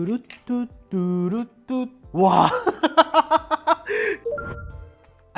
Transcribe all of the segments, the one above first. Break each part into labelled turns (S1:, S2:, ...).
S1: 뚜루뚜 뚜루뚜. 와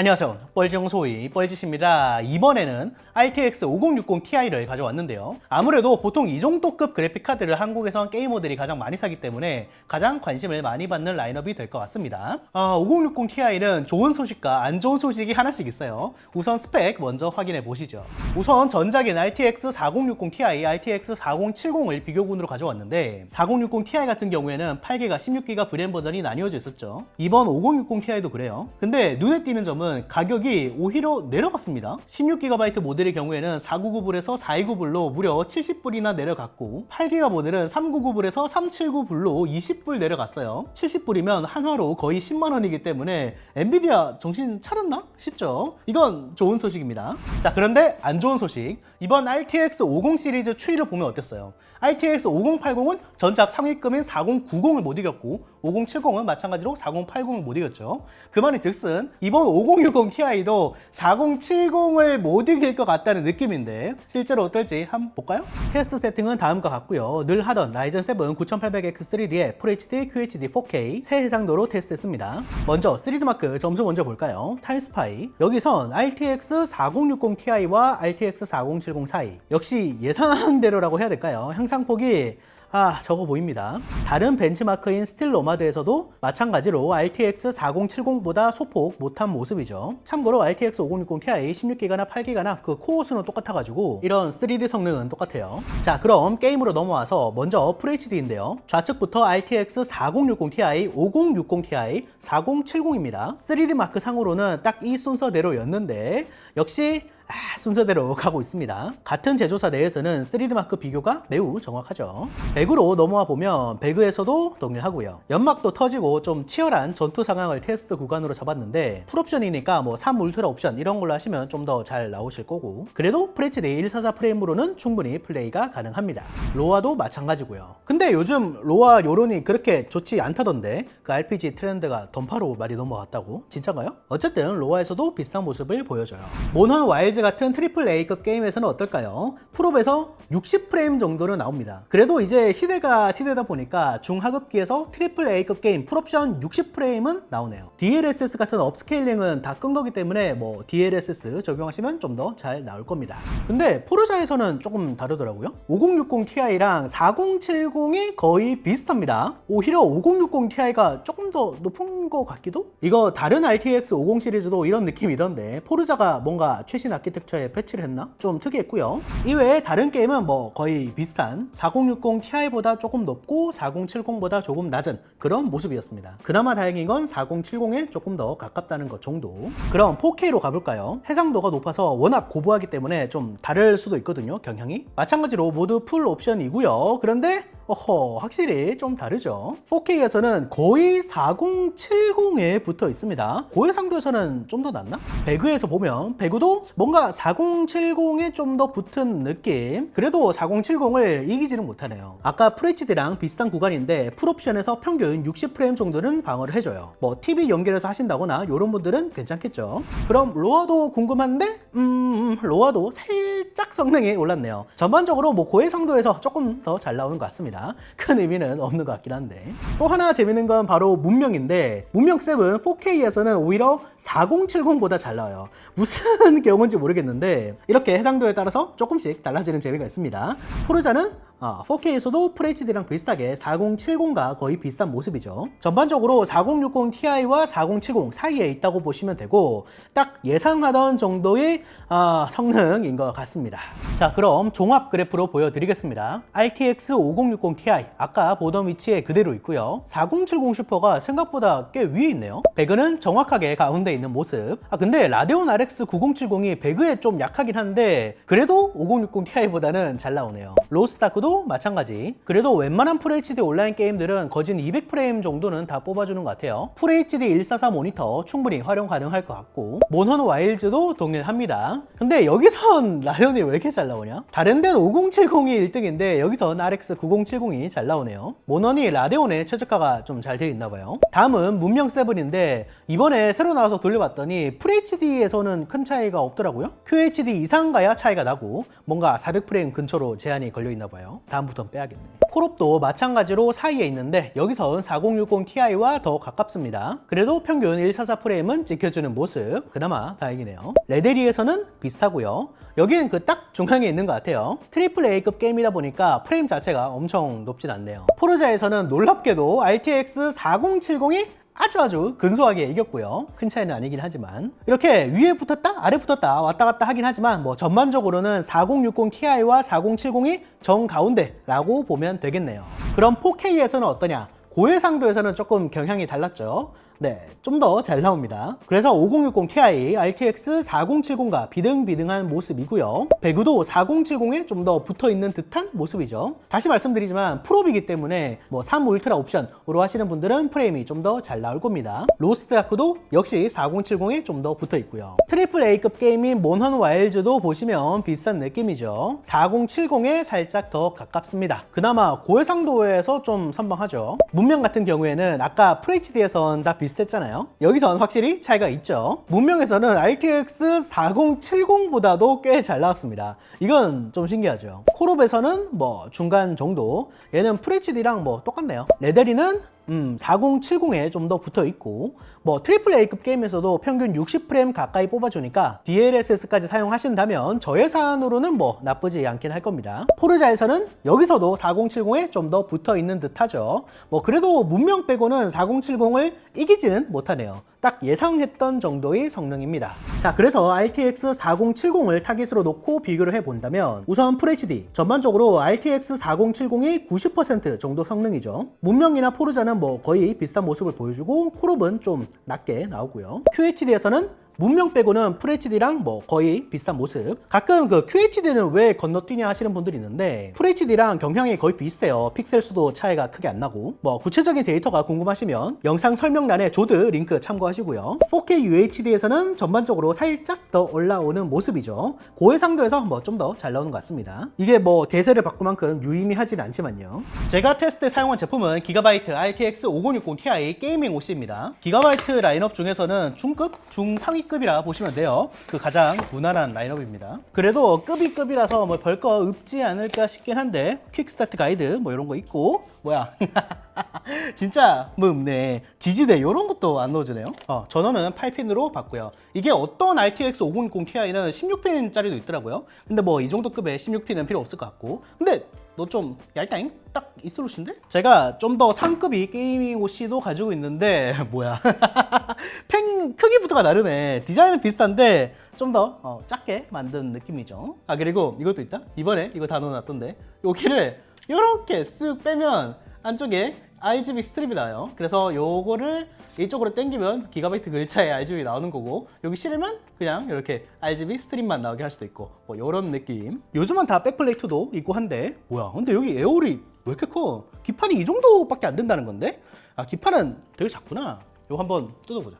S1: 안녕하세요. 뻘정소의 뻘짓입니다. 이번에는 RTX 5060 Ti를 가져왔는데요. 아무래도 보통 이 정도급 그래픽카드를 한국에선 게이머들이 가장 많이 사기 때문에 가장 관심을 많이 받는 라인업이 될 것 같습니다. 아, 5060 Ti는 좋은 소식과 안 좋은 소식이 하나씩 있어요. 우선 스펙 먼저 확인해 보시죠. 우선 전작인 RTX 4060 Ti, RTX 4070을 비교군으로 가져왔는데 4060 Ti 같은 경우에는 8기가, 16기가 브랜 버전이 나뉘어져 있었죠. 이번 5060 Ti도 그래요. 근데 눈에 띄는 점은 가격이 오히려 내려갔습니다. 16GB 모델의 경우에는 499불에서 429불로 무려 70불이나 내려갔고 8GB 모델은 399불에서 379불로 20불 내려갔어요. 70불이면 한화로 거의 10만 원이기 때문에 엔비디아 정신 차렸나 싶죠. 이건 좋은 소식입니다. 자 그런데 안 좋은 소식. 이번 RTX 50 시리즈 추이를 보면 어땠어요? RTX 5080은 전작 상위급인 4090을 못 이겼고 5070은 마찬가지로 4080을 못 이겼죠. 그 말이 즉슨 이번 5060 Ti도 4070을 못 이길 것 같다는 느낌인데 실제로 어떨지 한번 볼까요? 테스트 세팅은 다음과 같고요. 늘 하던 라이젠 7 9800X3D에 FHD, QHD, 4K 세 해상도로 테스트했습니다. 먼저 3D 마크 점수 먼저 볼까요? 타임스파이 여기선 RTX 4060 Ti와 RTX 4070 사이 역시 예상대로라고 해야 될까요? 향상폭이 아, 적어 보입니다. 다른 벤치마크인 스틸 노마드에서도 마찬가지로 RTX 4070보다 소폭 못한 모습이죠. 참고로 RTX 5060 Ti 16기가나 8기가나 그 코어 수는 똑같아가지고 이런 3D 성능은 똑같아요. 자, 그럼 게임으로 넘어와서 먼저 FHD인데요. 좌측부터 RTX 4060 Ti, 5060 Ti, 4070입니다. 3D 마크 상으로는 딱 이 순서대로였는데 역시 아, 순서대로 가고 있습니다. 같은 제조사 내에서는 3D 마크 비교가 매우 정확하죠. 배그로 넘어와 보면 배그에서도 동일하고요. 연막도 터지고 좀 치열한 전투 상황을 테스트 구간으로 잡았는데 풀옵션이니까 뭐 3 울트라 옵션 이런 걸로 하시면 좀 더 잘 나오실 거고 그래도 FHD 144 프레임으로는 충분히 플레이가 가능합니다. 로아도 마찬가지고요. 근데 요즘 로아 요론이 그렇게 좋지 않다던데 그 RPG 트렌드가 던파로 많이 넘어갔다고? 진짜가요? 어쨌든 로아에서도 비슷한 모습을 보여줘요. 모넌 와일즈 같은 트리플 A급 게임에서는 어떨까요? 풀업에서 60프레임 정도는 나옵니다. 그래도 이제 시대가 시대다 보니까 중하급기에서 트리플 A급 게임 풀옵션 60프레임은 나오네요. DLSS 같은 업스케일링은 다 끈 거기 때문에 뭐 DLSS 적용하시면 좀 더 잘 나올 겁니다. 근데 포르자에서는 조금 다르더라고요. 5060 Ti랑 4070이 거의 비슷합니다. 오히려 5060 Ti가 조금 더 높은 것 같기도? 이거 다른 RTX 50 시리즈도 이런 느낌이던데 포르자가 뭔가 최신 아키텍처에 패치를 했나? 좀 특이했고요. 이외에 다른 게임은 뭐 거의 비슷한 4060 Ti보다 조금 높고 4070보다 조금 낮은 그런 모습이었습니다. 그나마 다행인 건 4070에 조금 더 가깝다는 것 정도. 그럼 4K로 가볼까요? 해상도가 높아서 워낙 고부하기 때문에 좀 다를 수도 있거든요, 경향이. 마찬가지로 모두 풀 옵션이고요. 그런데 어허, 확실히 좀 다르죠. 4K에서는 거의 4070에 붙어 있습니다. 고해상도에서는 좀 더 낫나? 배그에서 보면 배그도 뭔가 4070에 좀 더 붙은 느낌. 그래도 4070을 이기지는 못하네요. 아까 FHD랑 비슷한 구간인데 풀옵션에서 평균 60프레임 정도는 방어를 해줘요. 뭐 TV 연결해서 하신다거나 이런 분들은 괜찮겠죠. 그럼 로아도 궁금한데, 음, 로아도 살짝 성능이 올랐네요. 전반적으로 뭐 고해상도에서 조금 더 잘 나오는 것 같습니다. 큰 의미는 없는 것 같긴 한데. 또 하나 재밌는 건 바로 문명인데, 문명 7 4K에서는 오히려 4070보다 잘 나와요. 무슨 경우인지 모르겠는데, 이렇게 해상도에 따라서 조금씩 달라지는 재미가 있습니다. 포르자는 아, 4K에서도 FHD랑 비슷하게 4070과 거의 비슷한 모습이죠. 전반적으로 4060 Ti와 4070 사이에 있다고 보시면 되고 딱 예상하던 정도의 아, 성능인 것 같습니다. 자, 그럼 종합 그래프로 보여드리겠습니다. RTX 5060 Ti 아까 보던 위치에 그대로 있고요. 4070 슈퍼가 생각보다 꽤 위에 있네요. 배그는 정확하게 가운데 있는 모습. 아, 근데 라데온 RX 9070이 배그 에 좀 약하긴 한데 그래도 5060 Ti보다는 잘 나오네요. 로스타크도 마찬가지. 그래도 웬만한 FHD 온라인 게임들은 거진 200프레임 정도는 다 뽑아주는 것 같아요. FHD 144 모니터 충분히 활용 가능할 것 같고 모넌 와일즈도 동일합니다. 근데 여기선 라이온이 왜 이렇게 잘 나오냐? 다른 데는 5070이 1등인데 여기선 RX 9070이 잘 나오네요. 모넌이 라데온의 최저가가 좀 잘 되어 있나 봐요. 다음은 문명 7인데 이번에 새로 나와서 돌려봤더니 FHD에서는 큰 차이가 없더라고요. 나오고요. QHD 이상 가야 차이가 나고 뭔가 400프레임 근처로 제한이 걸려 있나 봐요. 다음부터는 빼야겠네. 콜옵도 마찬가지로 사이에 있는데 여기선 4060 Ti와 더 가깝습니다. 그래도 평균 144 프레임은 지켜주는 모습 그나마 다행이네요. 레데리에서는 비슷하고요. 여기는 그 딱 중앙에 있는 것 같아요. 트리플 A급 게임이다 보니까 프레임 자체가 엄청 높진 않네요. 포르자에서는 놀랍게도 RTX 4070이 아주 아주 근소하게 이겼고요. 큰 차이는 아니긴 하지만 이렇게 위에 붙었다 아래 붙었다 왔다 갔다 하긴 하지만 뭐 전반적으로는 4060 Ti와 4070이 정 가운데라고 보면 되겠네요. 그럼 4K에서는 어떠냐? 고해상도에서는 조금 경향이 달랐죠. 네, 좀 더 잘 나옵니다. 그래서 5060 Ti, RTX 4070과 비등비등한 모습이고요. 배구도 4070에 좀 더 붙어 있는 듯한 모습이죠. 다시 말씀드리지만 프로비기 때문에 뭐3 울트라 옵션으로 하시는 분들은 프레임이 좀 더 잘 나올 겁니다. 로스트 아크도 역시 4070에 좀 더 붙어 있고요. 트리플 A급 게임인 몬헌 와일즈도 보시면 비슷한 느낌이죠. 4070에 살짝 더 가깝습니다. 그나마 고해상도에서 좀 선방하죠. 문명 같은 경우에는 아까 FHD에선 다 비슷 했잖아요. 여기선 확실히 차이가 있죠. 문명에서는 RTX 4070보다도 꽤 잘 나왔습니다. 이건 좀 신기하죠. 콜옵에서는 뭐 중간 정도, 얘는 FHD랑 뭐 똑같네요. 레데리는 음, 4070에 좀 더 붙어 있고 뭐 트리플 A급 게임에서도 평균 60프레임 가까이 뽑아주니까 DLSS까지 사용하신다면 저 예산으로는 뭐 나쁘지 않긴 할 겁니다. 포르자에서는 여기서도 4070에 좀 더 붙어 있는 듯하죠. 뭐 그래도 문명 빼고는 4070을 이기지는 못하네요. 딱 예상했던 정도의 성능입니다. 자, 그래서 RTX 4070을 타깃으로 놓고 비교를 해본다면 우선 FHD 전반적으로 RTX 4070이 90% 정도 성능이죠. 문명이나 포르자는 뭐 거의 비슷한 모습을 보여주고 콜옵은 좀 낮게 나오고요. QHD에서는 문명 빼고는 FHD랑 뭐 거의 비슷한 모습. 가끔 그 QHD는 왜 건너뛰냐 하시는 분들이 있는데 FHD랑 경향이 거의 비슷해요. 픽셀 수도 차이가 크게 안 나고. 뭐 구체적인 데이터가 궁금하시면 영상 설명란에 조드 링크 참고하시고요. 4K UHD에서는 전반적으로 살짝 더 올라오는 모습이죠. 고해상도에서 뭐 좀 더 잘 나오는 것 같습니다. 이게 뭐 대세를 바꿀 만큼 유의미하진 않지만요. 제가 테스트에 사용한 제품은 기가바이트 RTX 5060 Ti 게이밍 OC입니다. 기가바이트 라인업 중에서는 중급, 중상위 급이라 보시면 돼요. 그 가장 무난한 라인업입니다. 그래도 급이 급이라서 뭐 별거 없지 않을까 싶긴 한데 퀵스타트 가이드 뭐 이런 거 있고 뭐야. 진짜 뭐 없네. 지지대 이런 것도 안 넣어주네요. 어, 전원은 8핀으로 봤고요. 이게 어떤 RTX 5060 Ti는 16핀짜리도 있더라고요. 근데 뭐 이 정도 급의 16핀은 필요 없을 것 같고. 근데 너 좀 얇다잉? 딱 이슬로신데? 제가 좀 더 상급이 게이밍 OC도 가지고 있는데 뭐야. 펜 크기부터가 다르네. 디자인은 비슷한데 좀 더 어, 작게 만든 느낌이죠. 아 그리고 이것도 있다. 이번에 이거 다 넣어놨던데. 여기를 이렇게 쓱 빼면 안쪽에 RGB 스트립이 나와요 그래서 요거를 이쪽으로 당기면 기가바이트 글자에 RGB 나오는 거고 여기 실으면 그냥 이렇게 RGB 스트립만 나오게 할 수도 있고 뭐 요런 느낌 요즘은 다 백플레이트도 있고 한데 뭐야 근데 여기 에어홀이 왜 이렇게 커? 기판이 이 정도밖에 안 된다는 건데? 아 기판은 되게 작구나 요거 한번 뜯어보자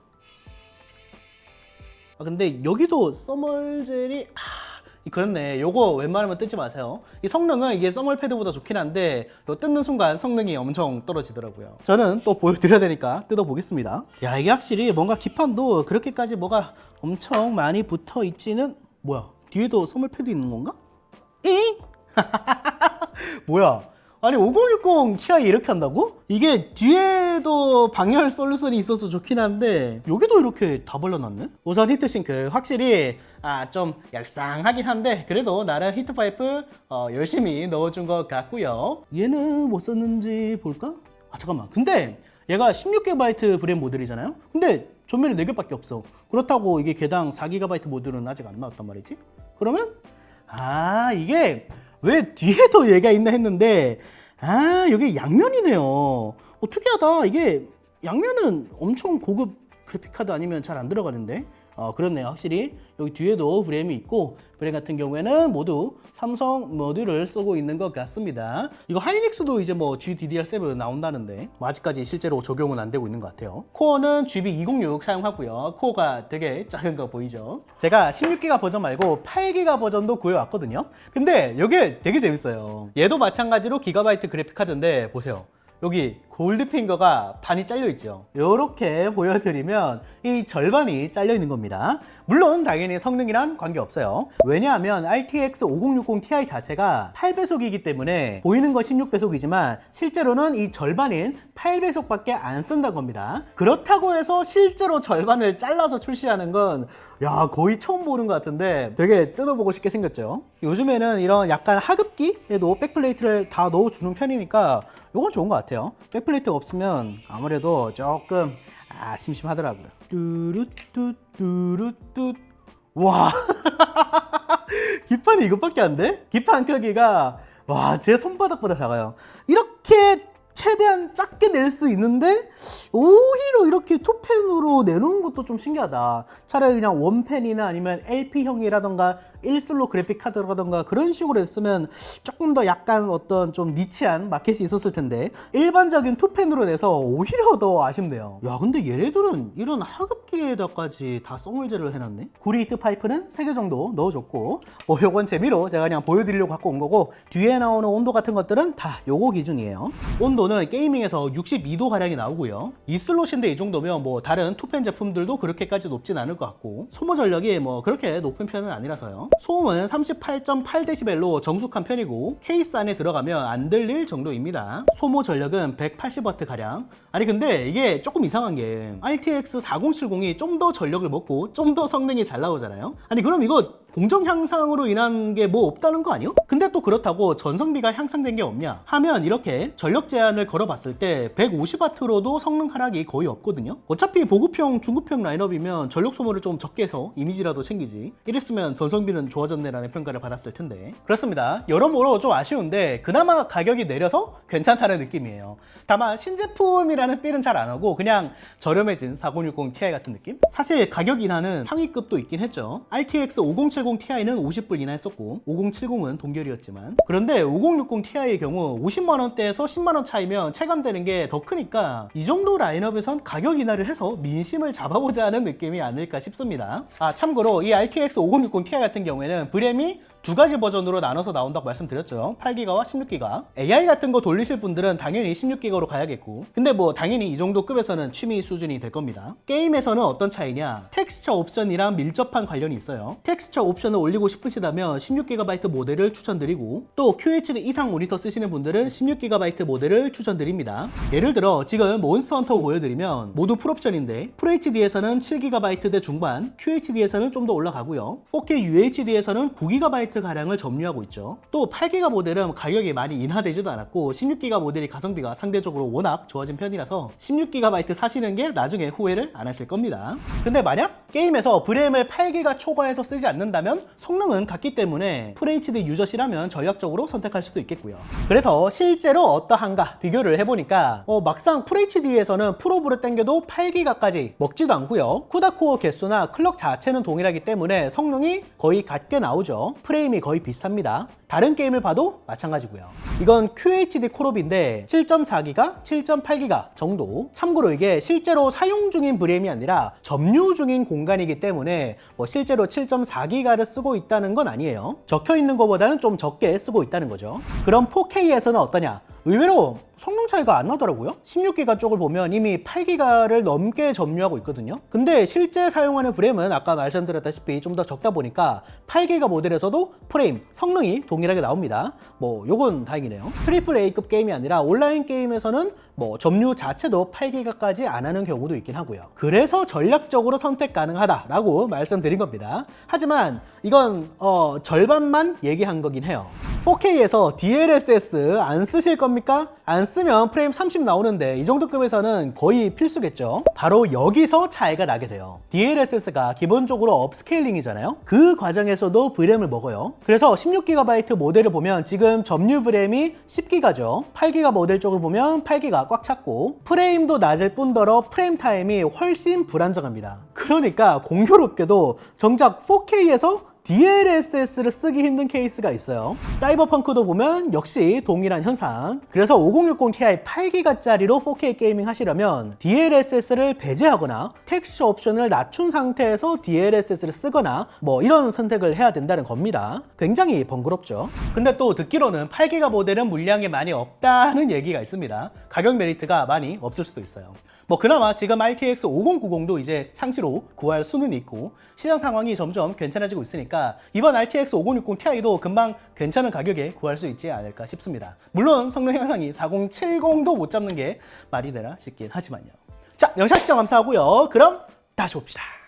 S1: 아 근데 여기도 써멀젤이 아 그렇네. 요거 웬만하면 뜯지 마세요. 이 성능은 이게 써멀 패드보다 좋긴 한데 요 뜯는 순간 성능이 엄청 떨어지더라고요. 저는 또 보여드려야 되니까 뜯어보겠습니다. 야 이게 확실히 뭔가 기판도 그렇게까지 뭐가 엄청 많이 붙어 있지는 뭐야? 뒤에도 써멀 패드 있는 건가? 잉? 뭐야 아니 5060 Ti 이렇게 한다고? 이게 뒤에도 방열 솔루션이 있어서 좋긴 한데 여기도 이렇게 다 발라놨네? 우선 히트싱크 확실히 아 좀 얄쌍하긴 한데 그래도 나름 히트파이프 어, 열심히 넣어준 것 같고요 얘는 뭐 썼는지 볼까? 아 잠깐만 근데 얘가 16GB 브랜 모델이잖아요? 근데 전면이 4개밖에 없어 그렇다고 이게 개당 4GB 모델은 아직 안 나왔단 말이지? 그러면 아 이게 왜 뒤에도 얘가 있나 했는데 아 여기 양면이네요. 어, 특이하다? 이게 양면은 엄청 고급 그래픽카드 아니면 잘 안 들어가는데 어 그렇네요. 확실히 여기 뒤에도 브레임이 있고 브레임 같은 경우에는 모두 삼성 모듈을 쓰고 있는 것 같습니다. 이거 하이닉스도 이제 뭐 GDDR7 나온다는데 뭐 아직까지 실제로 적용은 안 되고 있는 것 같아요. 코어는 GB206 사용하고요. 코어가 되게 작은 거 보이죠? 제가 16기가 버전 말고 8기가 버전도 구해왔거든요. 근데 이게 되게 재밌어요. 얘도 마찬가지로 기가바이트 그래픽 카드인데 보세요 여기 골드핑거가 반이 잘려 있죠. 이렇게 보여드리면 이 절반이 잘려 있는 겁니다. 물론 당연히 성능이란 관계 없어요. 왜냐하면 RTX 5060 Ti 자체가 8배속이기 때문에 보이는 건 16배속이지만 실제로는 이 절반인 8배속밖에 안 쓴다는 겁니다. 그렇다고 해서 실제로 절반을 잘라서 출시하는 건 야, 거의 처음 보는 것 같은데 되게 뜯어보고 싶게 생겼죠. 요즘에는 이런 약간 하급기에도 백플레이트를 다 넣어주는 편이니까 이건 좋은 것 같아요. 백플레이트가 없으면 아무래도 조금 아 심심하더라고요. 뚜루뚜 뚜루뚜 와 기판이 이것밖에 안 돼? 기판 크기가 와 제 손바닥보다 작아요. 이렇게 최대한 작게 낼 수 있는데 오히려 이렇게 투펜으로 내놓은 것도 좀 신기하다. 차라리 그냥 원펜이나 아니면 LP형이라던가 1슬로 그래픽 카드라던가 그런 식으로 했으면 조금 더 약간 어떤 좀 니치한 마켓이 있었을 텐데 일반적인 투펜으로 내서 오히려 더 아쉽네요. 야 근데 얘네들은 이런 하급기에다까지 다 썽을제를 해놨네. 구리히트 파이프는 3개 정도 넣어줬고 뭐 요건 재미로 제가 그냥 보여드리려고 갖고 온 거고 뒤에 나오는 온도 같은 것들은 다 요거 기준이에요. 온도는 게이밍에서 62도 가량이 나오고요. 이 슬롯인데 이 정도면 뭐 다른 투펜 제품들도 그렇게까지 높진 않을 것 같고 소모 전력이 뭐 그렇게 높은 편은 아니라서요. 소음은 38.8dB로 정숙한 편이고 케이스 안에 들어가면 안 들릴 정도입니다. 소모 전력은 180W 가량. 아니 근데 이게 조금 이상한 게 RTX 4070이 좀 더 전력을 먹고 좀 더 성능이 잘 나오잖아요. 아니 그럼 이거 공정 향상으로 인한 게 뭐 없다는 거 아니요? 근데 또 그렇다고 전성비가 향상된 게 없냐? 하면 이렇게 전력 제한을 걸어봤을 때 150W로도 성능 하락이 거의 없거든요? 어차피 보급형 중급형 라인업이면 전력 소모를 좀 적게 해서 이미지라도 챙기지. 이랬으면 전성비는 좋아졌네라는 평가를 받았을 텐데. 그렇습니다. 여러모로 좀 아쉬운데 그나마 가격이 내려서 괜찮다는 느낌이에요. 다만 신제품이라는 삘은 잘 안 하고 그냥 저렴해진 4060 Ti 같은 느낌? 사실 가격 인하는 상위급도 있긴 했죠. RTX 5070 Ti는 50불 인하했었고 5070은 동결이었지만 그런데 5060 Ti의 경우 50만 원대에서 10만 원 차이면 체감되는 게 더 크니까 이 정도 라인업에선 가격 인하를 해서 민심을 잡아보자 하는 느낌이 아닐까 싶습니다. 아 참고로 이 RTX 5060 Ti 같은 경우에는 브램이 두 가지 버전으로 나눠서 나온다고 말씀드렸죠. 8기가와 16기가. AI 같은 거 돌리실 분들은 당연히 16기가로 가야겠고. 근데 뭐 당연히 이 정도 급에서는 취미 수준이 될 겁니다. 게임에서는 어떤 차이냐? 텍스처 옵션이랑 밀접한 관련이 있어요. 텍스처 옵션을 올리고 싶으시다면 16GB 모델을 추천드리고 또 QHD 이상 모니터 쓰시는 분들은 16GB 모델을 추천드립니다. 예를 들어 지금 몬스터 헌터 보여드리면 모두 풀옵션인데 FHD에서는 7GB 대 중반, QHD에서는 좀 더 올라가고요. 4K UHD에서는 9GB 가량을 점유하고 있죠. 또 8기가 모델은 가격이 많이 인하되지도 않았고 16기가 모델이 가성비가 상대적으로 워낙 좋아진 편이라서 16GB 사시는 게 나중에 후회를 안 하실 겁니다. 근데 만약 게임에서 브램을 8기가 초과해서 쓰지 않는다면 성능은 같기 때문에 FHD 유저시라면 전략적으로 선택할 수도 있겠고요. 그래서 실제로 어떠한가 비교를 해보니까 어, 막상 FHD에서는 프로브를 당겨도 8기가까지 먹지도 않고요. 쿠다코어 개수나 클럭 자체는 동일하기 때문에 성능이 거의 같게 나오죠. 임이 거의 비슷합니다. 다른 게임을 봐도 마찬가지고요. 이건 QHD 콜옵인데 7.4기가, 7.8기가 정도. 참고로 이게 실제로 사용 중인 브램이 아니라 점유 중인 공간이기 때문에 뭐 실제로 7.4기가를 쓰고 있다는 건 아니에요. 적혀 있는 것보다는 좀 적게 쓰고 있다는 거죠. 그럼 4K에서는 어떠냐? 의외로 성능 차이가 안 나더라고요. 16기가 쪽을 보면 이미 8기가를 넘게 점유하고 있거든요. 근데 실제 사용하는 프레임은 아까 말씀드렸다시피 좀 더 적다 보니까 8기가 모델에서도 프레임, 성능이 동일하게 나옵니다. 뭐 요건 다행이네요. 트리플 A급 게임이 아니라 온라인 게임에서는 뭐 점유 자체도 8기가까지 안 하는 경우도 있긴 하고요. 그래서 전략적으로 선택 가능하다라고 말씀드린 겁니다. 하지만 이건 어, 절반만 얘기한 거긴 해요. 4K에서 DLSS 안 쓰실 겁니 까? 안 쓰면 프레임 30 나오는데 이 정도 급에서는 거의 필수겠죠. 바로 여기서 차이가 나게 돼요. DLSS가 기본적으로 업스케일링이잖아요. 그 과정에서도 브램을 먹어요. 그래서 16GB 모델을 보면 지금 점유 브램이 10기가죠. 8기가 모델 쪽을 보면 8기가 꽉 찼고 프레임도 낮을 뿐더러 프레임 타임이 훨씬 불안정합니다. 그러니까 공교롭게도 정작 4K에서 DLSS를 쓰기 힘든 케이스가 있어요. 사이버펑크도 보면 역시 동일한 현상. 그래서 5060 Ti 8기가짜리로 4K 게이밍 하시려면 DLSS를 배제하거나 텍스처 옵션을 낮춘 상태에서 DLSS를 쓰거나 뭐 이런 선택을 해야 된다는 겁니다. 굉장히 번거롭죠. 근데 또 듣기로는 8기가 모델은 물량이 많이 없다는 얘기가 있습니다. 가격 메리트가 많이 없을 수도 있어요. 뭐 그나마 지금 RTX 5090도 이제 상시로 구할 수는 있고 시장 상황이 점점 괜찮아지고 있으니까 이번 RTX 5060 Ti도 금방 괜찮은 가격에 구할 수 있지 않을까 싶습니다. 물론 성능 향상이 4070도 못 잡는 게 말이 되나 싶긴 하지만요. 자, 영상 시청 감사하고요. 그럼 다시 봅시다.